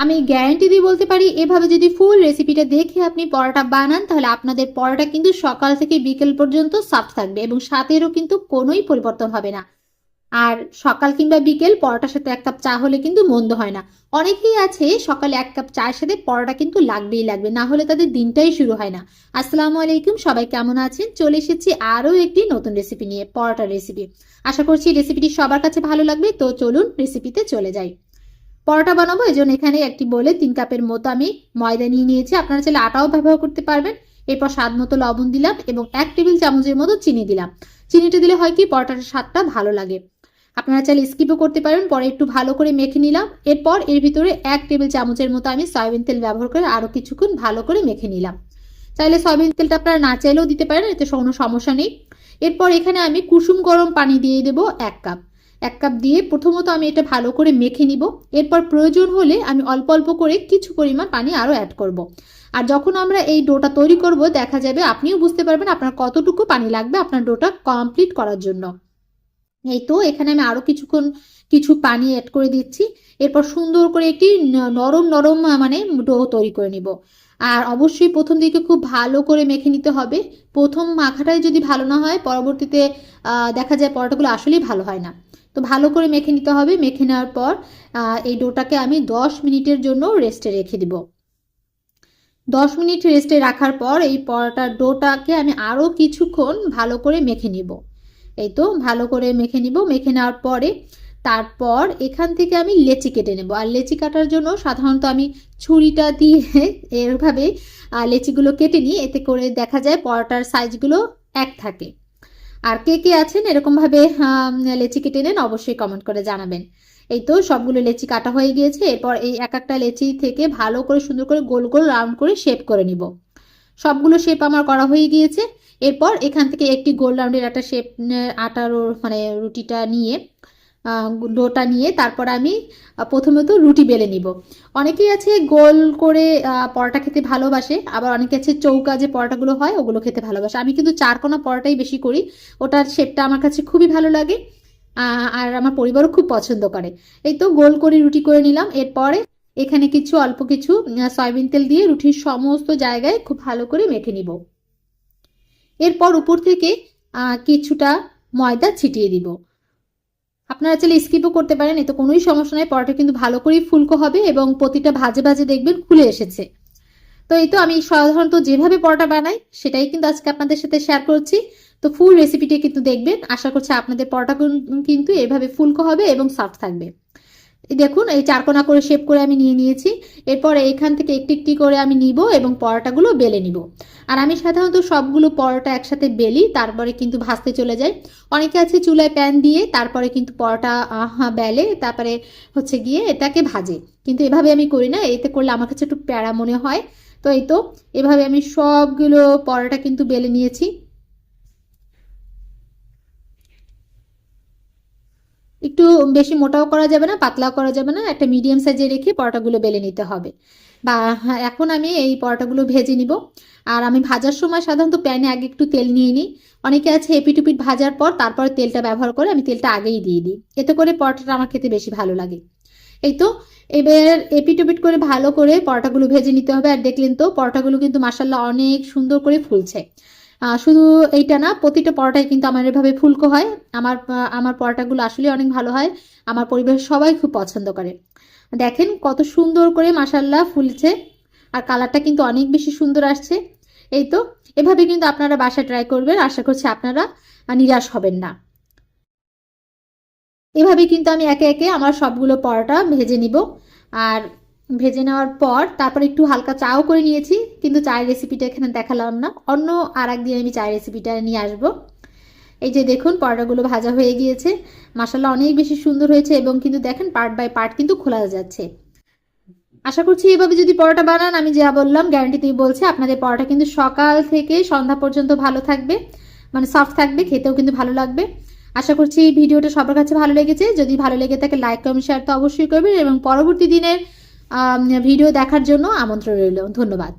আমি গ্যারান্টি দিয়ে বলতে পারি, এভাবে যদি ফুল রেসিপিটা দেখে আপনি পরোটা বানান, তাহলে আপনাদের পরোটা কিন্তু সকাল থেকে বিকেল পর্যন্ত সফট থাকবে এবং স্বাদেরও কিন্তু কোনোই পরিবর্তন হবে না। আর সকাল কিংবা বিকেল পরোটার সাথে এক কাপ চা হলে কিন্তু মন্দ হয় না। অনেকেই আছে সকালে এক কাপ চায়ের সাথে পরোটা কিন্তু লাগবেই লাগবে, না হলে তাদের দিনটাই শুরু হয় না। আসসালামু আলাইকুম, সবাই কেমন আছেন? চলে এসেছি আরও একটি নতুন রেসিপি নিয়ে, পরোটার রেসিপি আশা করছি রেসিপিটি সবার কাছে ভালো লাগবে, তো চলুন রেসিপিতে চলে যাই। পরোটা বানাবো, এই জন্য এখানে একটি বলে তিন কাপের মতো আমি ময়দা নিয়ে নিয়েছি। আপনারা চাইলে আটাও ব্যবহার করতে পারবেন। এরপর স্বাদ মতো লবণ দিলাম এবং এক টেবিল চামচের মতো চিনি দিলাম। চিনিটা দিলে হয় কি, পরোটার স্বাদটা ভালো লাগে। আপনারা চাইলে স্কিপও করতে পারেন, পরে একটু ভালো করে মেখে নিলাম। এরপর এর ভিতরে এক টেবিল চামচের মতো আমি সয়াবিন তেল ব্যবহার করে আরও কিছুক্ষণ ভালো করে মেখে নিলাম। চাইলে সয়াবিন তেলটা আপনারা না চাইলেও দিতে পারেন, এতে কোনো সমস্যা নেই। এরপর এখানে আমি কুসুম গরম পানি দিয়ে দেবো এক কাপ। এক কাপ দিয়ে প্রথমত আমি এটা ভালো করে মেখে নিব। এরপর প্রয়োজন হলে আমি অল্প অল্প করে কিছু পরিমাণ পানি আরও অ্যাড করব। আর যখন আমরা এই ডোটা তৈরি করব, দেখা যাবে আপনিও বুঝতে পারবেন আপনার কতটুকু পানি লাগবে আপনার ডোটা কমপ্লিট করার জন্য। এই তো, এখানে আমি আরও কিছুক্ষণ কিছু পানি অ্যাড করে দিচ্ছি। এরপর সুন্দর করে একটি নরম নরম মানে ডো তৈরি করে নিব। আর অবশ্যই প্রথম দিকে খুব ভালো করে মেখে নিতে হবে। প্রথম মাখাটাই যদি ভালো না হয়, পরবর্তীতে দেখা যায় পরোটাগুলো আসলেই ভালো হয় না। তো ভালো করে মেখে নিতে হবে। মেখে নেওয়ার পর এই ডোটাকে আমি দশ মিনিটের জন্য রেস্টে রেখে দিব। দশ মিনিট রেস্টে রাখার পর এই পরোটার ডোটাকে আমি আরও কিছুক্ষণ ভালো করে মেখে নিব। এই তো ভালো করে মেখে নিব। মেখে নেওয়ার পরে তারপর এখান থেকে আমি লেচি কেটে নেব। আর লেচি কাটার জন্য সাধারণত আমি ছুরিটা দিয়ে এরভাবে লেচিগুলো কেটে নিই। এতে করে দেখা যায় পরোটার সাইজগুলো এক থাকে। আর কে কে আছেন এরকমভাবে লেচি কেটে নেন, অবশ্যই কমেন্ট করে জানাবেন। এই তো সবগুলো লেচি কাটা হয়ে গিয়েছে, এরপর এই এক একটা লেচি থেকে ভালো করে, সুন্দর করে, গোল গোল রাউন্ড করে শেপ করে নিব। সবগুলো শেপ আমার করা হয়ে গিয়েছে, এরপর এখান থেকে একটি গোল রাউন্ডের একটা শেপ আটার মানে রুটিটা নিয়ে ডোটা নিয়ে তারপর আমি প্রথমত রুটি বেলে নিব। অনেকেই আছে গোল করে পরোটা খেতে ভালোবাসে, আবার অনেকে আছে চৌকা যে পরোটাগুলো হয় ওগুলো খেতে ভালোবাসে। আমি কিন্তু চারকোনা পরোটাই বেশি করি, ওটার শেপটা আমার কাছে খুবই ভালো লাগে আর আমার পরিবারও খুব পছন্দ করে। এই তো গোল করে রুটি করে নিলাম, এরপরে এখানে কিছু, অল্প কিছু সয়াবিন তেল দিয়ে রুটির সমস্ত জায়গায় খুব ভালো করে মেখে নিব। এরপর উপর থেকে কিছুটা ময়দা ছিটিয়ে দিব। আপনারা চাইলে স্কিপও করতে পারেন, এতে কোনোই সমস্যা নেই। পরোটা কিন্তু ভালো করেই ফুলকো হবে এবং প্রতিটা ভাজে ভাজে দেখবেন খুলে এসেছে। তো এই তো আমি সাধারণত যেভাবে পরোটা বানাই, সেটাই কিন্তু আজকে আপনাদের সাথে শেয়ার করছি। তো ফুল রেসিপিটি কিন্তু দেখবেন। আশা করছি আপনাদের পরোটা কিন্তু এভাবে ফুলকো হবে এবং সফট থাকবে। দেখুন, এই চারকোনা করে শেপ করে আমি নিয়ে নিয়েছি। এরপর এখান থেকে একটি একটি করে আমি নিব এবং পরোটাগুলো বেলে নিব। আর আমি সাধারণত সবগুলো পরোটা একসাথে বেলি, তারপরে কিন্তু ভাজতে চলে যাই। অনেকে আছে চুলায় প্যান দিয়ে, তারপরে কিন্তু পরোটা বেলে, তারপরে হচ্ছে গিয়ে এটাকে ভাজে। কিন্তু এভাবে আমি করি না, এতে করলে আমার কাছে একটু প্যারা মনে হয়। তো এই তো, এভাবে আমি সবগুলো পরোটা কিন্তু বেলে নিয়েছি। একটু বেশি মোটাও করা যাবে না, পাতলাও করা যাবে না, একটা মিডিয়াম সাইজে রেখে পরোটাগুলো বেলে নিতে হবে। বা এখন আমি এই পরোটাগুলো ভেজে নিব। আর আমি ভাজার সময় সাধারণত প্যানে আগে একটু তেল নিয়ে নিই। অনেকে আছে এপিটুপিট ভাজার পর তারপর তেলটা ব্যবহার করে আমি তেলটা আগেই দিয়ে দিই। এতে করে পরোটাটা আমার খেতে বেশি ভালো লাগে। এই তো, এবার এপিটুপিট করে ভালো করে পরোটাগুলো ভেজে নিতে হবে। আর দেখলেন তো, পরোটাগুলো কিন্তু মাসাল্লাহ অনেক সুন্দর করে ফুলছে। শুধু এইটা না, প্রতিটা পরোটাই কিন্তু আমার এভাবে ফুলকো হয়। আমার আমার পরোটাগুলো আসলে অনেক ভালো হয়। আমার পরিবারের সবাই খুব পছন্দ করে। দেখেন কত সুন্দর করে মাসাল্লাহ ফুলছে আর কালারটা কিন্তু অনেক বেশি সুন্দর আসছে। এই তো, এভাবে কিন্তু আপনারা বাসা ট্রাই করবেন। আশা করছি আপনারা নিরাশ হবেন না। এভাবে কিন্তু আমি একে একে আমার সবগুলো পরোটা ভেজে নিব। আর ভেজে নেওয়ার পর তারপর একটু হালকা চাও করে নিয়েছি, কিন্তু চায়ের রেসিপিটা এখানে দেখালাম না। অন্য আর একদিন আমি চায়ের রেসিপিটা নিয়ে আসব। এই যে দেখুন, পরোটাগুলো ভাজা হয়ে গিয়েছে। মশালা অনেক বেশি সুন্দর হয়েছে এবং কিন্তু দেখেন পার্ট বাই পার্ট কিন্তু খোলা যাচ্ছে। আশা করছি এভাবে যদি পরোটা বানান, আমি যা বললাম গ্যারান্টি তুমি বলছে আপনাদের পরোটা কিন্তু সকাল থেকে সন্ধ্যা পর্যন্ত ভালো থাকবে। মানে সফট থাকবে, খেতেও কিন্তু ভালো লাগবে। আশা করছি এই ভিডিওটা সবার কাছে ভালো লেগেছে। যদি ভালো লেগে থাকে লাইক কমেন্ট শেয়ার তো অবশ্যই করবেন এবং পরবর্তী দিনের ভিডিও দেখার জন্য আমন্ত্রণ রইল। ধন্যবাদ।